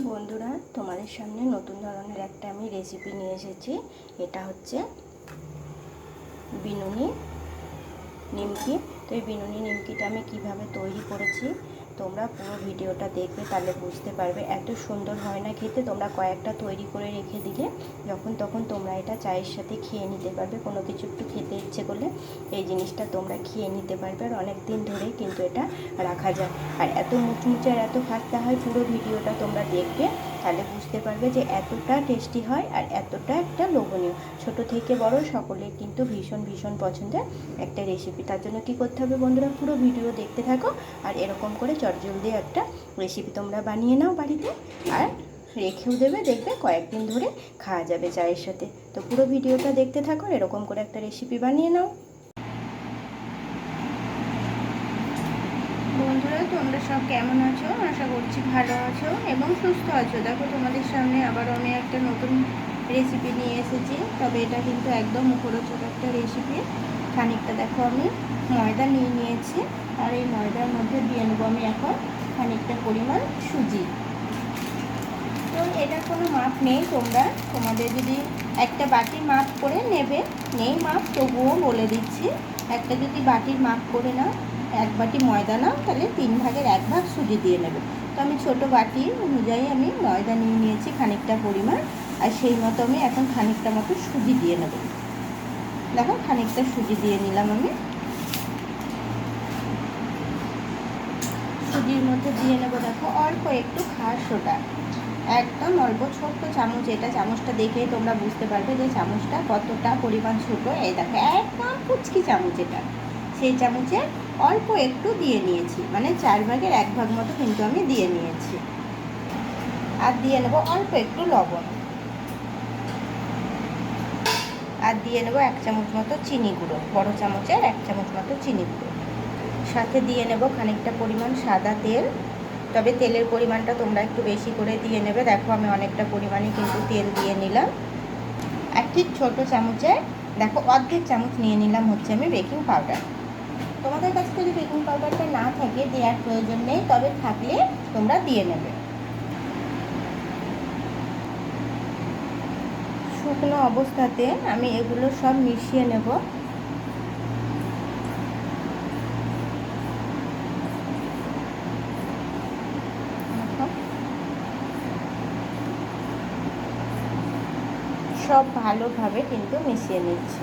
বন্ধুরা, তোমাদের সামনে নতুন ধরনের একটা আমি রেসিপি নিয়ে এসেছি। এটা হচ্ছে বিনুনি নিমকি। তো এই বিনুনি নিমকিটা আমি কীভাবে তৈরি করেছি, তোমরা পুরো ভিডিওটা দেখবে, তাহলে বুঝতে পারবে। এত সুন্দর হয় না খেতে, তোমরা কয়েকটা তৈরি করে রেখে দিলে যখন তখন তোমরা এটা চায়ের সাথে খেয়ে নিতে পারবে। কোনো কিছু একটু খেতে ইচ্ছে করলে এই জিনিসটা তোমরা খেয়ে নিতে পারবে আর অনেক দিন ধরে কিন্তু এটা রাখা যায়। আর এত মুচমুচে আর এত খাস্তা হয় পুরো ভিডিওটা তোমরা দেখবে, তাহলে বুঝতে পারবে যে এতটা টেস্টি হয় আর এতটা একটা লোভনীয়। ছোট থেকে বড় সকলের কিন্তু ভীষণ ভীষণ পছন্দের একটা রেসিপি তার জন্য কি করতে হবে বন্ধুরা? পুরো ভিডিও দেখতে থাকো আর এরকম করে চটজলদি একটা রেসিপি তোমরা বানিয়ে নাও বাড়িতে। আর রেখেও দেবে, দেখবে কয়েকদিন ধরে খাওয়া যাবে চায়ের সাথে। তো পুরো ভিডিওটা দেখতে থাকো, এরকম করে একটা রেসিপি বানিয়ে নাও। বন্ধুরা, তোমরা সব কেমন আছো? আশা করছি ভালো আছো এবং সুস্থ আছো। দেখো, তোমাদের সামনে আবার আমি একটা নতুন রেসিপি নিয়ে এসেছি। তবে এটা কিন্তু একদম মুখরোচক একটা রেসিপি খানিকটা দেখো আমি ময়দা নিয়ে নিয়েছি। আর এই ময়দার মধ্যে দিয়ে নেব আমি এখন খানিকটা পরিমাণ সুজি। তো এটা কোনো মাপ নেই, তোমরা তোমাদের যদি একটা বাটির মাপ করে নেবে, নেই মাপ, তবুও বলে দিচ্ছি, একটা যদি বাটির মাপ করে নাও, এক বাটি ময়দা নাও, তাহলে তিন ভাগের এক ভাগ সুজি দিয়ে নেবে। তো আমি ছোট বাটি অনুযায়ী আমি ময়দা নিয়ে নিয়েছি খানিকটা পরিমাণ, আর সেই মতো আমি এখন খানিকটা মতো সুজি দিয়ে নেব। দেখো খানিকটা সুজি দিয়ে নিলাম আমি। সুজির মধ্যে দিয়ে নেব, দেখো অল্প একটু খাস সোডা একদম অল্প ছোট্ট চামচ, এটা চামচটা দেখেই তোমরা বুঝতে পারবে যে চামচটা কতটা পরিমাণ ছোট। এই দেখো, একদম কুচকি চামচ এটা। সেই চামচে অল্প একটু দিয়ে নিয়েছি মানে চার ভাগের এক ভাগ মতো কিন্তু আমি দিয়ে নিয়েছি। আর দিয়ে নেব অল্প একটু লবণ। আর দিয়ে নেব এক চামচ মতো চিনি গুঁড়ো, বড় চামচের এক চামচ মতো চিনি গুঁড়ো। সাথে দিয়ে নেব খানিকটা পরিমাণ সাদা তেল। তবে তেলের পরিমাণটা তোমরা একটু বেশি করে দিয়ে নেবে। দেখো আমি অনেকটা পরিমাণে কিন্তু তেল দিয়ে নিলাম। আর ঠিক ছোটো চামচে দেখো অর্ধেক চামচ নিয়ে নিলাম হচ্ছে আমি বেকিং পাউডার। তোমাদের কাছে যদি বেকিং পাউডারটা না থাকে, দেওয়ার প্রয়োজন নেই, তবে থাকলে তোমরা দিয়ে নেবে। শুকনো অবস্থাতে আমি এগুলো সব মিশিয়ে নেব। সব ভালোভাবে কিন্তু মিশিয়ে নিচ্ছি।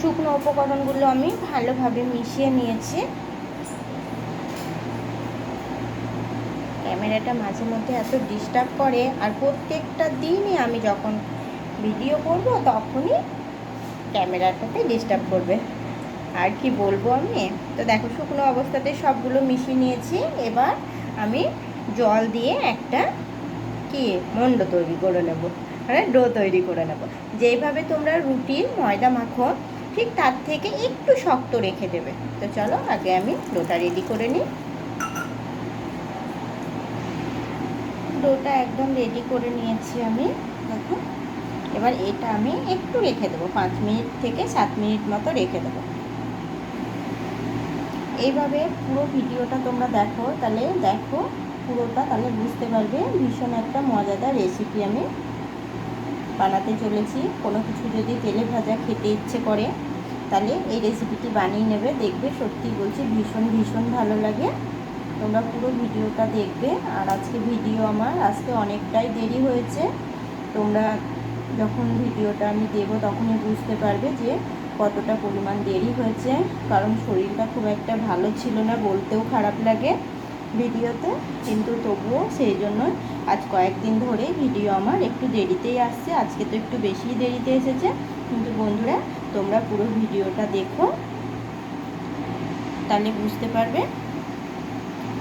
শুকনো উপকরণগুলো আমি ভালোভাবে মিশিয়ে নিয়েছি। ক্যামেরাটা মাঝে মধ্যে এত ডিস্টার্ব করে আর প্রত্যেকটা দিনই আমি যখন ভিডিও করব তখনই ক্যামেরাটাতে ডিস্টার্ব করবে। আর কি বলব আমি? তো দেখো শুকনো অবস্থাতে সবগুলো মিশিয়ে নিয়েছি। এবার আমি জল দিয়ে একটা কি মন্ড তৈরি করে নেব। মানে ডো তৈরি করে নেব। যেইভাবে তোমরা রুটির ময়দা মাখো, ঠিক তার থেকে একটু শক্ত রেখে দেবে। তো চলো আগে আমি ডোটা রেডি করে নিই। ডোটা একদম রেডি করে নিয়েছি আমি। দেখো, এবার এটা আমি একটু রেখে দেবো। পাঁচ মিনিট থেকে সাত মিনিট মতো রেখে দেবো। এইভাবে পুরো ভিডিওটা তোমরা দেখো, তাহলে দেখো পুরোটা, তাহলে বুঝতে পারবে ভীষণ একটা মজাদার রেসিপি আমি বানাতে চলেছি। কোনো কিছু যদি তেলে ভাজা খেতে ইচ্ছে করে, তাহলে এই রেসিপিটি বানিয়ে নেবে, দেখবে সত্যি বলছি ভীষণ ভীষণ ভালো লাগে। তোমরা পুরো ভিডিওটা দেখবে। আর আজকে ভিডিও আমার আসতে অনেকটাই দেরি হয়েছে। তোমরা যখন ভিডিওটা আমি দেবো তখনই বুঝতে পারবে যে কতটা পরিমাণ দেরি হয়েছে, কারণ শরীরটা খুব একটা ভালো ছিল না, বলতেও খারাপ লাগে ভিডিওতে, কিন্তু তবুও সেই জন্য আজ কয়েকদিন ধরে ভিডিও আমার একটু দেরিতেই আসছে, আজকে তো একটু বেশি দেরিতে এসেছে, কিন্তু বন্ধুরা তোমরা পুরো ভিডিওটা দেখো। তাহলে বুঝতে পারবে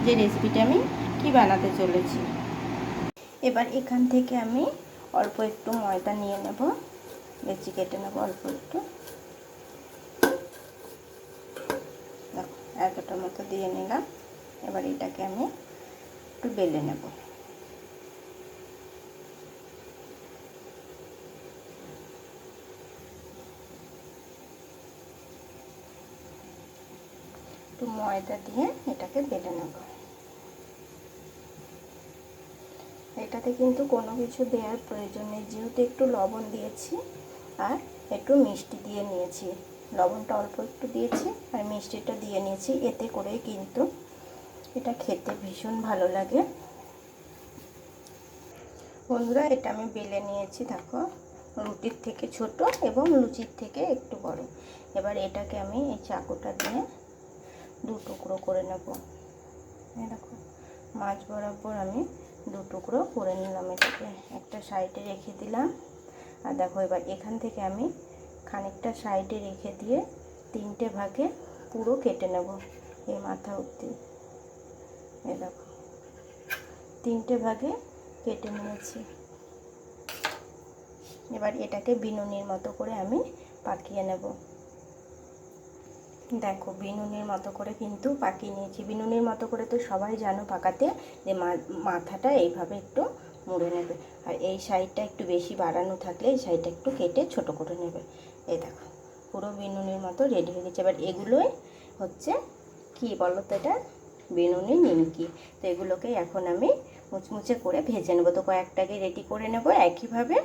যে রেসিপিটা আমি কি বানাতে চলেছি। এবার এখান থেকে আমি অল্প একটু ময়দা নিয়ে নেব, বেশি কেটে নেব অল্প একটু দেখো এতটা মতো দিয়ে নিলাম। এবার এটাকে আমি একটু বেলে নেব। একটু ময়দা দিয়ে এটাকে বেলে নেব। এটাতে কিন্তু কোনো কিছু দেওয়ার প্রয়োজন নেই। যেহেতু একটু লবণ দিয়েছি আর একটু মিষ্টি দিয়ে নিয়েছি। লবণটা অল্প একটু দিয়েছি আর মিষ্টিটা দিয়ে নিয়েছি। এতে করে কিন্তু এটা খেতে ভীষণ ভালো লাগে। বন্ধুরা, এটা আমি বেলে নিয়েছি, দেখো। রুটির থেকে ছোট এবং লুচির থেকে একটু বড়। এবার এটাকে আমি এই চাকুটা দিয়ে দু টুকরো করে নেব। দেখো, মাছ বরাবর আমি দু টুকরো করে নিলাম এটাকে। একটা সাইডে রেখে দিলাম। আর দেখো, এবার এখান থেকে আমি খানিকটা সাইডে রেখে দিয়ে তিনটে ভাগে পুরো কেটে নেব এই মাথা অবধি। দেখো, তিনটে ভাগে কেটে নিয়েছি। এবার এটাকে বিনুনির মতো করে আমি পাকিয়ে নেব। দেখো, বিনুনির মতো করে কিন্তু পাকিয়ে নিয়েছি। বিনুনির মতো করে তো সবাই জানো পাকাতে যে মাথাটা এইভাবে একটু মুড়ে নেবে। আর এই সাইডটা একটু বেশি বাড়ানো থাকলে এই সাইডটা একটু কেটে ছোট করে নেবে। এই দেখো, পুরো বিনুনির মতো রেডি হয়ে গেছে। এবার এগুলোই হচ্ছে কি বলো তো এটা? বিনুনি, নিমকি। তো এগুলোকে এখন আমি মুচমুচে করে ভেজে নেব। তো কয়েকটাকে রেডি করে নেব একইভাবে।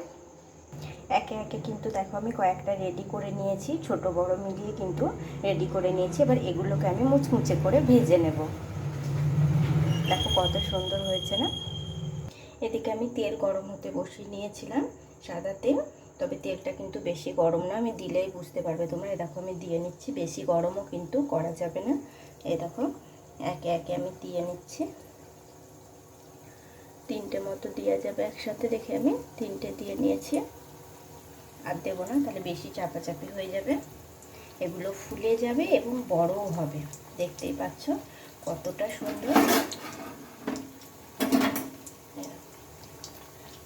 একে একে কিন্তু দেখো আমি কয়েকটা রেডি করে নিয়েছি। ছোট, বড় মিলিয়ে কিন্তু রেডি করে নিয়েছি। এবার এগুলোকে আমি মুচমুচে করে ভেজে নেব। দেখো কত সুন্দর হয়েছে না? এদিকে আমি তেল গরম হতে বসিয়ে নিয়েছিলাম সাদা তেল। তবে তেলটা কিন্তু বেশি গরম না, আমি দিলেই বুঝতে পারবে তোমরা। এ দেখো আমি দিয়ে নিচ্ছি, বেশি গরমও কিন্তু করা যাবে না। এই দেখো, একে একে আমি দিয়ে নিচ্ছি। তিনটে মতো দেওয়া যাবে একসাথে দেখে আমি তিনটে দিয়ে নিয়েছি। আর দেবো না, তাহলে বেশি চাপাচাপি হয়ে যাবে। এগুলো ফুলে যাবে এবং বড়ও হবে। দেখতেই পাচ্ছ কতটা সুন্দর।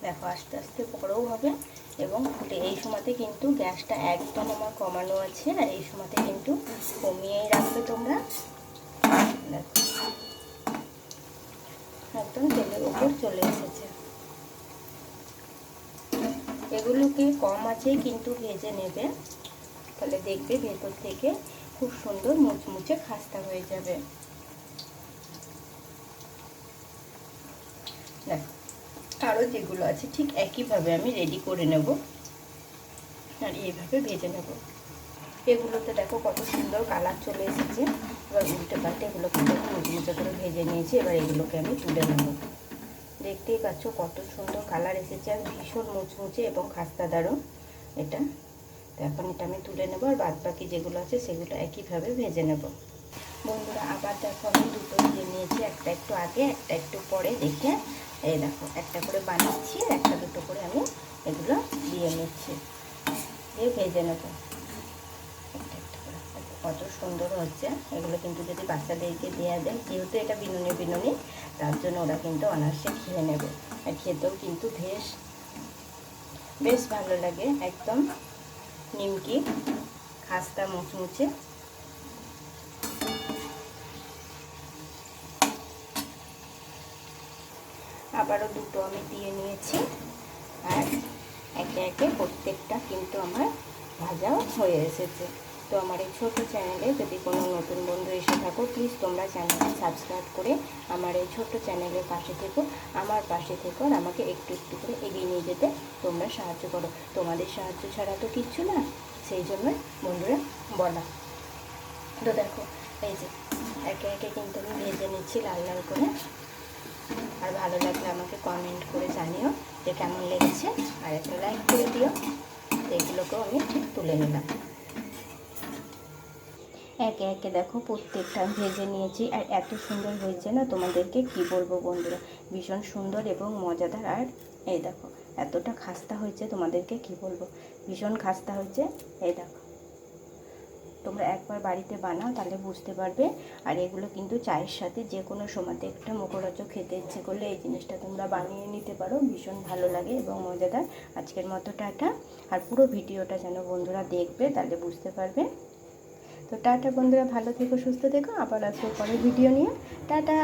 দেখো আস্তে আস্তে বড়ও হবে। এবং ফুটে এই সময়তে কিন্তু গ্যাসটা একদম আমার কমানো আছে আর এই সময়তে কিন্তু কমিয়েই রাখবে তোমরা। একদম তেলের উপর চলে এসেছে। এগুলোকে কম আছে কিন্তু ভেজে নেবে। তাহলে দেখবে ভেতর থেকে খুব সুন্দর মুচমুচে খাস্তা হয়ে যাবে। আরও যেগুলো আছে, ঠিক একইভাবে আমি রেডি করে নেব। আর এইভাবে ভেজে নেব। এগুলোতে দেখো কত সুন্দর কালার চলে এসেছে। এবার উল্টে পাল্টে এগুলোকে মুচমুচে করে ভেজে নিয়েছি। এবার এগুলোকে আমি তুলে নেব। দেখতেই পাচ্ছ কত সুন্দর কালার এসেছে আর ভীষণ মুচমুচে এবং খাস্তা দারুণ এটা। তো এখন এটা আমি তুলে নেব আর বাদ বাকি যেগুলো আছে সেগুলো একইভাবে ভেজে নেব। বন্ধুরা, আবার দেখো আমি দুটো দিয়ে নিয়েছি, একটা একটু আগে, একটা একটু পরে দেখে এই দেখো, একটা করে বানাচ্ছি আর একটা দুটো করে আমি এগুলো দিয়ে নিচ্ছি। দিয়ে ভেজে নেব। কত সুন্দর হচ্ছে। এগুলো কিন্তু যদি বাচ্চাদেরকে দেওয়া যায়, যেহেতু এটা বিনুনি বিনুনি, তার জন্য ওরা কিন্তু অনার্সে খেয়ে নেবে। আর খেতেও কিন্তু বেশ বেশ ভালো লাগে। একদম নিমকি, খাস্তা, মুচমুচে। আবারও দুটো আমি দিয়ে নিয়েছি। আর একে একে প্রত্যেকটা কিন্তু আমার ভাজাও হয়ে এসেছে। তো আমার এই ছোটো চ্যানেলে যদি কোনো নতুন বন্ধু এসে থাকো প্লিজ তোমরা চ্যানেলটি সাবস্ক্রাইব করে আমার এই ছোট্ট চ্যানেলের পাশে থেকো। আমার পাশে থেকো আর আমাকে একটু একটু করে এগিয়ে নিয়ে যেতে তোমরা সাহায্য করো। তোমাদের সাহায্য ছাড়া তো কিচ্ছু না, সেই জন্য বন্ধুরা বলা। তো দেখো, এই যে একে একে কিন্তু আমি ভেজে নিচ্ছি লাল লাল করে। আর ভালো লাগলে আমাকে কমেন্ট করে জানিও যে কেমন লেগেছে। আর একটা লাইক করে দিও, এগুলোকেও আমি ঠিক তুলে নিলাম। একে একে দেখো প্রত্যেকটা ভেজে নিয়েছি, আর এত সুন্দর হয়েছে না তোমাদেরকে কি বলব বন্ধুরা? ভীষণ সুন্দর এবং মজাদার। আর এই দেখো, এতটা খাস্তা হয়েছে তোমাদেরকে কি বলব? ভীষণ খাস্তা হয়েছে, এই দেখো। তোমরা একবার বাড়িতে বানাও, তাহলে বুঝতে পারবে। আর এগুলো কিন্তু চায়ের সাথে যে কোনো সময়তে একটা মুখরোচক খেতে ইচ্ছে করলে এই জিনিসটা তোমরা বানিয়ে নিতে পারো, ভীষণ ভালো লাগে এবং মজাদার। আজকের মতো টাটা। আর পুরো ভিডিওটা যেন বন্ধুরা দেখবে, তাহলে বুঝতে পারবে। তো টাটা বন্ধুরা, ভালো থেকো, সুস্থ থেকো। আবার আসব পরের ভিডিও নিয়ে। টাটা!